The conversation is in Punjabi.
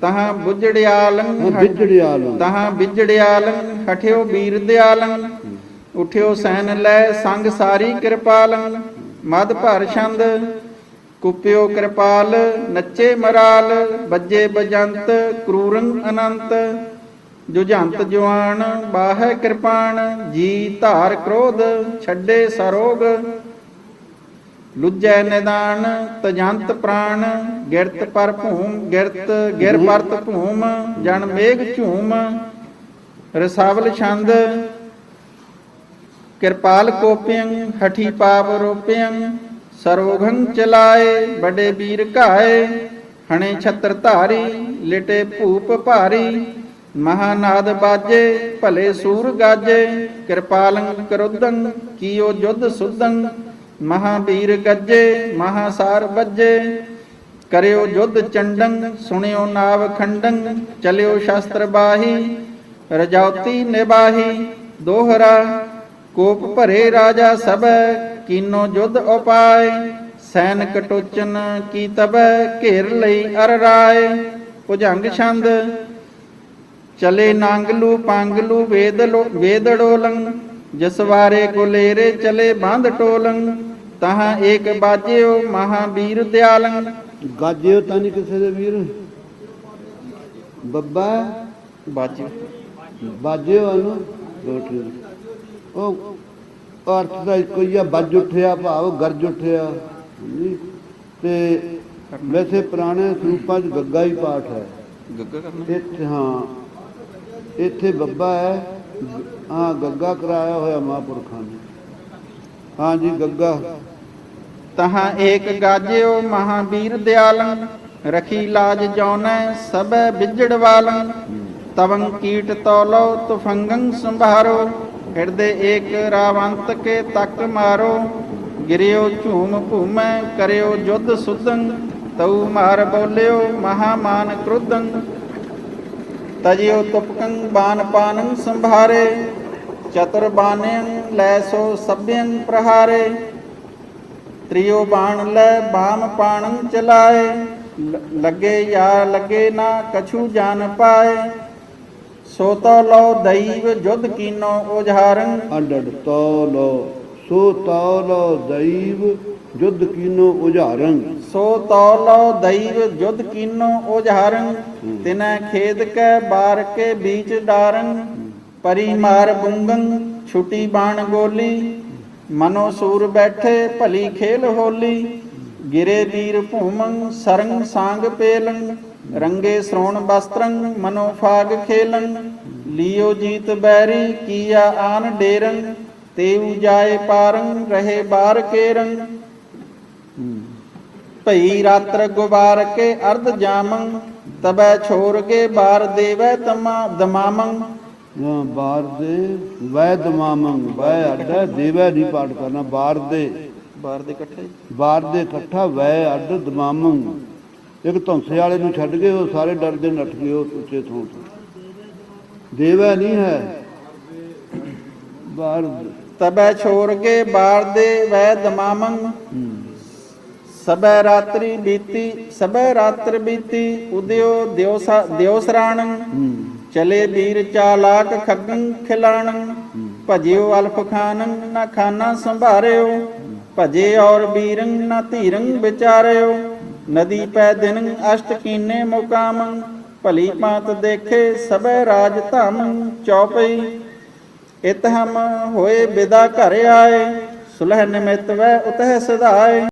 ਤਹਾਂ ਬੁੱਝੜਿਆਲੰ ਵਿਜੜਿਆਲ ਤਹਾਂ ਬਿਜੜਿਆਲੰ ਹਠਿਓ ਵੀਰ ਦਿਆਲੰ। ਉਠਿਓ ਸੈਨ ਲੈ ਸੰਗ ਸਾਰੀ ਕਿਰਪਾਲੰ। ਮਦ ਭਰ ਛੰਦ ਕੁਪਿਓ ਕਿਰਪਾਲ ਨੱਚੇ ਮਰਾਲ ਬੱਜੇ ਬਜੰਤ ਕਰੂਰੰ ਅਨੰਤ। ਜੁਝੰਤ ਜਵਾਨ ਬਾਹੈ ਕਿਰਪਾਨ ਜੀ ਧਾਰ ਕ੍ਰੋਧ ਛੱਡੇ ਸਰੋਗ। ਲੁੱਜੈ ਨਿਦਾਨ ਤਜੰਤ ਪ੍ਰਾਣ, ਗਿਰਤ ਪਰ ਭੂਮ, ਗਿਰਤ, ਗਿਰ ਪਰਤ ਭੂਮ, ਜਨ ਮੇਘ ਝੂਮ। ਰਸਾਵਲ ਛੰਦ, ਕਿਰਪਾਲ ਕੋਪਿਯੰ ਹਠੀ ਪਾਪ ਰੋਪਿਯੰ ਸਰੋਘੰ ਚਲਾਏ ਬੜੇ ਵੀਰ ਘਾਏ। ਹਣੇ ਛਤਰ ਧਾਰੀ, ਲਿਟੇ ਭੂਪ ਭਾਰੀ। ਮਹਾਨਾਦ ਬਾਜੇ, ਭਲੇ ਸੂਰ ਗਾਜੇ। ਕਿਰਪਾਲੰ ਕਰੁਦੰ ਕੀਓ ਜੁਧ ਸੁਦੰ ਮਹਾਵੀਰ ਗੱਜੇ ਮਹਾਸਾਰ ਵੱਜੇ। ਕਰਿਓ ਜੁਧ ਚੰਡੰ ਸੁਣਿਓ ਨਾਵ ਖੰਡੰ ਚਲਿਓ ਸ਼ਸਤਰ ਬਾਹੀ, ਰਜੌਤੀ ਨਿਬਾਹੀ ਦੋਹਰਾ, ਕੋਪ ਭਰੇ ਰਾਜਾ ਸਭੈ, ਕੀਨੋ ਜੁਧ ਉਪਾਏ। ਸੈਨ ਕਟੋਚਨ ਕੀ ਤਬ ਘੇਰ ਲਈ ਅਰ ਰਾਏ। ਭੁਜੰਗ ਛੰਦ, ਚਲੇ ਨਾਂਗਲੂ, ਪਾਂਗਲੂ ਵੇਦਲੋ ਵੇਦੜੋਲੰ ਜਸਵਾਰੇ ਕੋਲੇਰੇ ਚਲੇ ਬੰਧ ਟੋਲੰ ਤਹਾਂ ਏਕ ਬਾਜਿਓ ਮਹਾਵੀਰ ਦਿਆਲੰ ਗਾਜਿਓ ਤਾਂ ਨਹੀਂ ਕਿਸੇ ਦੇ ਵੀਰ। ਬੱਬਾ? ਬਾਜਿਓ। ਬਾਜਿਓ ਨੂੰ ਰੋਟੀ ਉਹ ਅਰਥ ਦਾ ਇੱਕੋ ਹੀ ਆ ਵੱਜ ਉੱਠਿਆ ਭਾਵ ਗਰਜ ਉੱਠਿਆ। ਤੇ ਵੈਸੇ ਪੁਰਾਣੇ ਸਰੂਪਾਂ 'ਚ ਗੱਗਾ ਹੀ ਪਾਠ ਹੈ। ਗੱਗਾ ਕਰਨਾ। ਇੱਥੇ ਹਾਂ ਇੱਥੇ ਬੱਬਾ ਹੈ। ਹਾਂ, ਗੱਗਾ ਕਰਾਇਆ ਹੋਇਆ ਮਹਾਂਪੁਰਖਾਂ ਨੇ। ਹਾਂ ਜੀ, ਗੱਗਾ। ਤਹਾਂ ਏਕ ਗਾਜਿਓ ਮਹਾਵੀਰ ਦਿਆਲੰ, ਰਖੀ ਲਾਜ ਜੌਨੈ ਸਭੈ ਬਿਜੜ ਵਾਲੰ। ਤਵੰ ਕੀਟ ਤੌਲੋ, ਤੁਫੰਗੰ ਸੰਭਾਰੋ, ਹਿਰਦੇ ਏਕ ਰਾਵੰਤ ਕੇ ਤੱਕ ਮਾਰੋ। ਗਿਰਿਓ ਝੂਮ ਭੂਮੈ, ਕਰਿਓ ਜੁਧ ਸੁਦੰ ਤਉ ਮਾਰ ਬੋਲਿਓ ਮਹਾਮਾਨ ਕ੍ਰੁਦੰ ਤਜਿਓ ਤੁਪਕੰ ਬਾਨ ਪਾਨੰ ਸੰਭਾਰੇ, ਚਤੁਰ ਬਾਨਿਯੰ ਲੈ ਸੋ ਸਭਯੰ ਪ੍ਰਹਾਰੇ। ਤ੍ਰਿਓ ਬਾਣ ਲੈ ਬਾਮ ਪਾਣੰ ਚਲਾਏ, ਲ- ਲੱਗੇ ਯਾ ਲੱਗੇ ਨਾ ਕਛੂ ਜਾਣ ਪਾਏ। ਸੋ ਤੋ ਲੋ ਦੈਵ ਜੁਧ ਕੀਨੋ ਉਝਾਰੰ ਅੰਡੜ ਤੌਲੋ ਸੋ ਤੌਲੋ ਦੈਵ ਜੁਧ ਕੀਨੋ ਉਝਾਰੰ। ਸੋ ਤੋ ਲੋ ਦੈਵ ਜੁਧ ਕੀਨੋ ਉਝਾਰੰ, ਤਿਨੈ ਖੇਦ ਕੈ ਬਾਰ ਕੇ ਬੀਚ ਡਾਰੰ। ਪਰੀ ਮਾਰ ਬੁੰਗੰ ਛੁਟੀ ਬਾਣ ਗੋਲੀ। ਮਨੋ ਸੂਰ ਬੈਠੇ, ਭਲੀ ਖੇਲ ਹੋਲੀ। ਗਿਰੇ ਵੀਰ ਭੂਮੰ, ਸਰੰਗ ਸਾੰਗ ਪੇਲੰ। ਰੰਗੇ ਸ੍ਰੋਣ ਬਸਤਰੰ ਮਨੋ ਫਾਗ ਖੇਲੰ। ਲੀਓ ਜੀਤ ਬੈਰੀ, ਕੀਆ ਆਨ ਡੇਰੰ। ਤੇਉ ਜਾਏ ਪਾਰੰ, ਰਹੇ ਬਾਰ ਕੇਰੰ। ਭਈ ਰਾਤਰ ਗੁਬਾਰ ਕੇ ਅਰਧ ਜਾਮੰ ਤਬੈ ਛੋਰ ਕੇ ਬਾਰ ਦੇਵੈ ਤਮਾ ਦਮਾਮੰ। ਬਾਰ ਦੇ ਵੈ ਦਮਾਮੰ ਵੈ ਅੱਡ ਦੇਵੈ ਨਹੀਂ ਪਾਠ ਕਰਨਾ ਬਾਰ ਦੇ। ਬਾਰ ਦੇ ਇਕੱਠੇ। ਬਾਰ ਦੇ ਇਕੱਠਾ ਵੈ ਅੱਡ ਦਮਾਮੰ। ਇੱਕ ਧੌਂਸੇ ਵਾਲੇ ਨੂੰ ਛੱਡ ਕੇ ਉਹ ਸਾਰੇ ਡਰਦੇ ਨੱਠ ਗਏ ਉਹ ਉੱਚੇ ਥਾਂ ਦੇਵੈ ਨਹੀਂ ਹੈ। ਬਾਰ ਤਬੈ ਛੋਰ ਕੇ ਬਾਰ ਦੇ ਵੈ ਦਮਾਮੰ। ਸਬੈ ਰਾਤਰੀ ਬੀਤੀ ਸਬੈ ਰਾਤਰ ਬੀਤੀ, ਉਦਿਓ ਦਿਉਸਾ ਦਿਉਸਰਾਣੰ ਚਲੇ ਵੀਰ ਚਾਲਾਕ ਖੱਗੰ ਖਿਲਾਣੰ, ਭਜਿਓ ਅਲਫ ਖਾਨੰ ਨਾ ਖਾਨਾ ਸੰਭਾਰਿਓ, ਭਜੇ ਔਰ ਵੀਰੰ ਨਾ ਧੀਰੰ ਵਿਚਾਰਿਓ। ਨਦੀ ਪੈ ਦਿਨ ਅਸ਼ਟ ਕੀਨੇ ਮੁਕਾਮੰ, ਭਲੀ ਪਾਤ ਦੇਖੇ ਸਬੈ ਰਾਜ ਧਾਮੰ ਚੌਪਈ। ਇਤ ਹਮ ਹੋਏ ਬਿਦਾ ਘਰ ਆਏ, ਸੁਲਹ ਨਿਮਿਤ ਵੈ ਉਤਹ ਸਦਾਏ।